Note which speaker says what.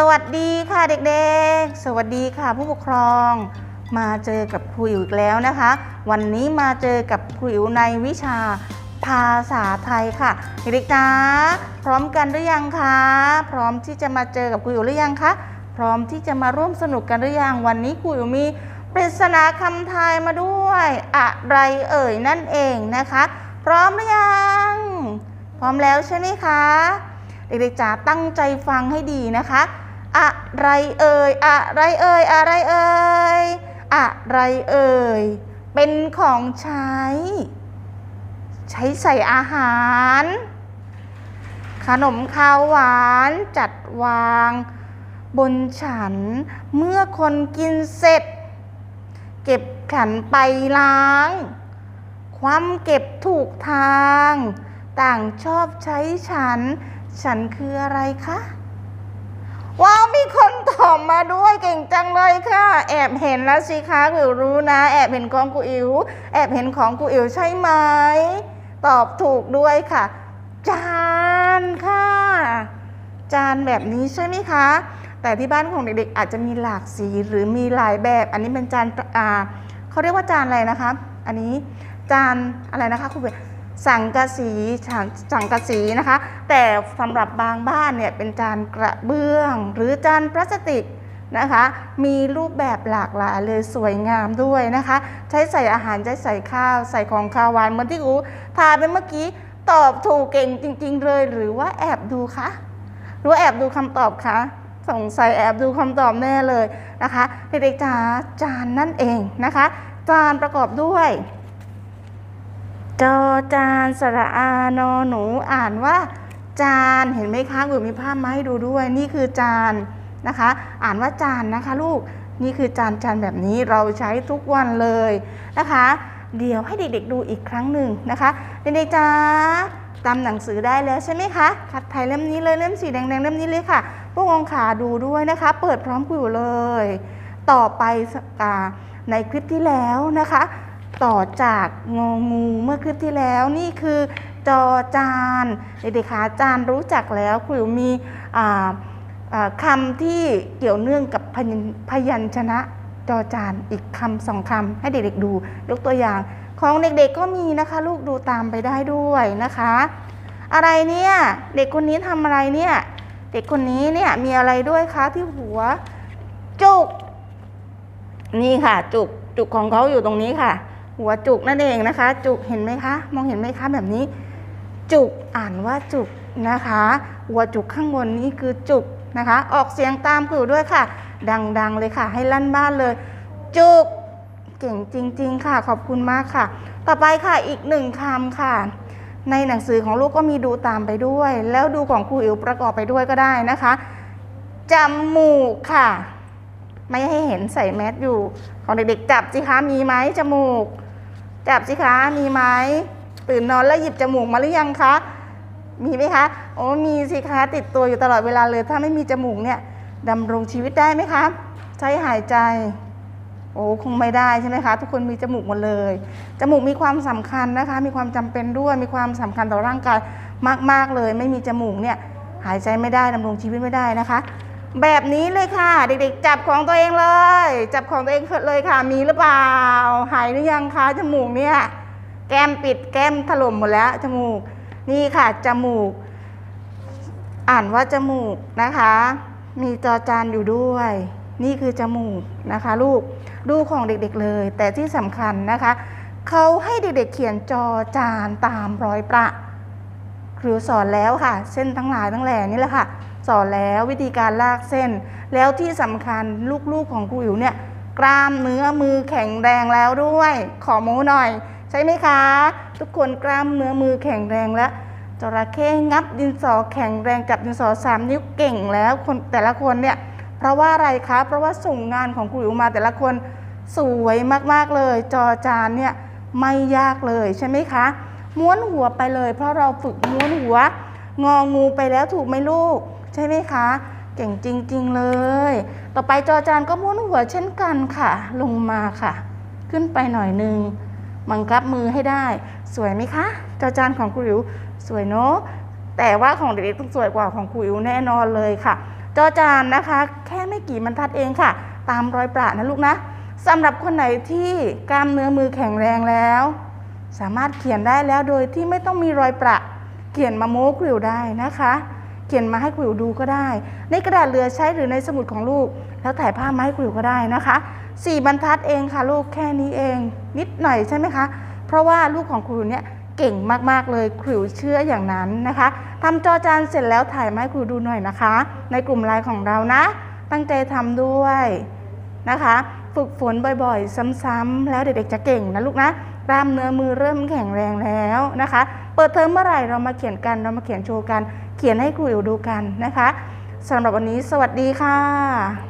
Speaker 1: สวัสดีค่ะเด็กๆ สวัสดีค่ะผู้ปกครอง มาเจอกับครูอิ๋วอีกแล้วนะคะ วันนี้มาเจอกับครูอิ๋วในวิชาภาษาไทยค่ะเด็กๆจ้าพร้อมกันหรือยังคะ พร้อมที่จะมาเจอกับครูอิ๋วหรือยังคะ พร้อมที่จะมาร่วมสนุกกันหรือยัง วันนี้ครูอิ๋วมีปริศนาคำทายมาด้วย อะไรเอ่ยนั่นเองนะคะ พร้อมหรือยัง พร้อมแล้วใช่ไหมคะ เด็กๆจ๋าตั้งใจฟังให้ดีนะคะ อะไรเอ่ยอะไรเอ่ยอะไรเอ่ยอะไรเอ่ยเป็นของใช้ ใช้ใส่อาหาร ขนมข้าวหวานจัดวาง บนฉันเมื่อคนกินเสร็จ เก็บขันไปล้าง ความเก็บถูกทาง ต่างชอบใช้ฉัน ฉันคืออะไรคะ ว้าวมีคนตอบมาด้วยเก่งจังเลยค่ะ แอบเห็นแล้วสิคะกูอิ๋วรู้นะ แอบเห็นของกูอิ๋วแอบเห็นของกูอิ๋วใช่ไหมตอบถูกด้วยค่ะ จานค่ะ จานแบบนี้ใช่ไหมคะ แต่ที่บ้านของเด็กๆ อาจจะมีหลากสีหรือมีหลายแบบ อันนี้เป็นจานอ่าเขาเรียกว่าจานอะไรนะคะ อันนี้จานอะไรนะคะคุณเบ สังกะสีสังสังกะสีนะคะ แต่สำหรับบางบ้านเนี่ยเป็นจานกระเบื้อง หรือจานพลาสติกนะคะ มีรูปแบบหลากหลายเลยสวยงามด้วยนะคะ ใช้ใส่อาหารใช้ใส่ข้าว ใส่ของคาวหวานเหมือนที่อูทาไปเมื่อกี้ตอบถูกเก่งจริง ๆ เลย หรือว่าแอบดูคะหรือแอบดูคำตอบคะสงสัยแอบดูคำตอบแน่เลยนะคะเด็กๆจ๋าจานนั่นเองนะคะ จานประกอบด้วย จอจานสระอานอหนูอ่านว่า จานเห็นไหมคะอุ๋มีภาพมาให้ดูด้วย นี่คือจานนะคะ อ่านว่าจานนะคะ ลูกนี่คือจานจานแบบนี้เราใช้ทุกวันเลยนะคะ เดี๋ยวให้เด็กๆดูอีกครั้งหนึ่งนะคะเด็กๆจ้าตามหนังสือได้แล้วใช่ไหมคะคัดไทยเล่มนี้เลยเล่มสีแดงๆเล่มนี้เลยค่ะพวกองขาดูด้วยนะคะ เปิดพร้อมกูอยู่เลย ต่อไปอ่าในคลิปที่แล้วนะคะ ต่อจากงองูเมื่อคลิปที่แล้วนี่คือจอจานเด็กๆคะจานรู้จักแล้วครูมีคำที่เกี่ยวเนื่องกับพยัญพยัญชนะจอจานอีกคำสองคำให้เด็กๆดู ยกตัวอย่างของเด็กๆก็มีนะคะ ลูกดูตามไปได้ด้วยนะคะ อะไรเนี่ยเด็กคนนี้ทำอะไรเนี่ยเด็กคนนี้เนี่ยมีอะไรด้วยคะที่หัวจุก นี่ค่ะ จุกจุกของเขาอยู่ตรงนี้ค่ะ หัวจุกนั่นเองนะคะ จุกเห็นไหมคะ มองเห็นไหมคะแบบนี้ จุกอ่านว่าจุกนะคะ หัวจุกข้างบนนี้คือจุกนะคะ ออกเสียงตามคือด้วยค่ะ ดังๆเลยค่ะ ให้ลั่นบ้านเลย จุกเก่งจริง ๆ ค่ะ ขอบคุณมากค่ะ ต่อไปค่ะอีกหนึ่งคำค่ะ ในหนังสือของลูกก็มีดูตามไปด้วย แล้วดูของครูอิ๋วประกอบไปด้วยก็ได้นะคะจมูกค่ะ ไม่ให้เห็นใส่แมสอยู่ ของเด็กๆจับสิคะมีไหมจมูก จับสิคะมีไหมตื่นนอนแล้วหยิบจมูกมาหรือยังคะมีไหมคะโอ้มีสิคะติดตัวอยู่ตลอดเวลาเลย ถ้าไม่มีจมูกเนี่ยดำรงชีวิตได้ไหมคะใช้หายใจ โอ้คงไม่ได้ใช่ไหมคะ ทุกคนมีจมูกหมดเลย จมูกมีความสำคัญนะคะ มีความจำเป็นด้วยมีความสำคัญต่อร่างกายมาก ๆเลย ไม่มีจมูกเนี่ยหายใจไม่ได้ดำรงชีวิตไม่ได้นะคะ แบบนี้เลยค่ะ เด็กๆ จับของตัวเองเลย จับของตัวเองเลยค่ะ มีหรือเปล่า หายหรือยังคะจมูกเนี่ย แก้มปิดแก้มถล่มหมดแล้วจมูก นี่ค่ะจมูก อ่านว่าจมูกนะคะ มีจอจานอยู่ด้วย นี่คือจมูกนะคะ ลูกดูของเด็กๆเลย แต่ที่สำคัญนะคะเขาให้เด็กๆเขียนจอจานตามรอยประครูสอนแล้วค่ะ เส้นทั้งหลายทั้งแหล่นี่แหละค่ะ สอนแล้ววิธีการลากเส้น แล้วที่สำคัญลูกๆของครูอิ๋วเนี่ยกล้ามเนื้อมือแข็งแรงแล้วด้วย ขอโม้หน่อย ใช่ไหมคะ ทุกคนกล้ามเนื้อมือแข็งแรงแล้วจระเข้งับดินสอแข็งแรงจับดินสอสามนิ้วเก่งแล้วคนแต่ละคนเนี่ยเพราะว่าอะไรคะ เพราะว่าส่งงานของครูอิ๋วมาแต่ละคนสวยมากๆเลย จอจานเนี่ยไม่ยากเลยใช่ไหมคะ ม้วนหัวไปเลย เพราะเราฝึกม้วนหัว งองูไปแล้วถูกไหมลูก ใช่ไหมคะ เก่งจริง ๆ เลย ต่อไปจอจานก็ม้วนหัวเช่นกันค่ะ ลงมาค่ะ ขึ้นไปหน่อยนึงบังคับมือให้ได้ สวยไหมคะ จอจานของครูอิ๋วสวยเนาะแต่ว่าของเด็กๆต้องสวยกว่าของครูอิ๋วแน่นอนเลยค่ะ จอจานนะคะ แค่ไม่กี่บรรทัดเองค่ะ ตามรอยประนะลูกนะสำหรับคนไหนที่กล้ามเนื้อมือแข็งแรงแล้ว สามารถเขียนได้แล้วโดยที่ไม่ต้องมีรอยประเขียนมาโม้คริวได้นะคะ เขียนมาให้คริวดูก็ได้ ในกระดาษเหลือใช้หรือในสมุดของลูก แล้วถ่ายภาพมาให้คริวก็ได้นะคะสี่บรรทัดเองค่ะลูกแค่นี้เอง นิดหน่อยใช่ไหมคะ เพราะว่าลูกของครูเนี่ยเก่งมากๆเลยคริวเชื่ออย่างนั้นนะคะทำจอจานเสร็จแล้วถ่ายมาให้ครูดูหน่อยนะคะ ในกลุ่มไลน์ของเรานะ ตั้งใจทำด้วยนะคะ ฝึกฝนบ่อยๆ ซ้ำๆแล้วเด็กๆจะเก่งนะลูกนะกล้ามเนื้อมือเริ่มแข็งแรงแล้วนะคะ เปิดเทอมเมื่อไหร่เรามาเขียนกันเรามาเขียนโชว์กัน ขียนให้ครูอิ๋วดูกันนะคะสำหรับวันนี้สวัสดีค่ะ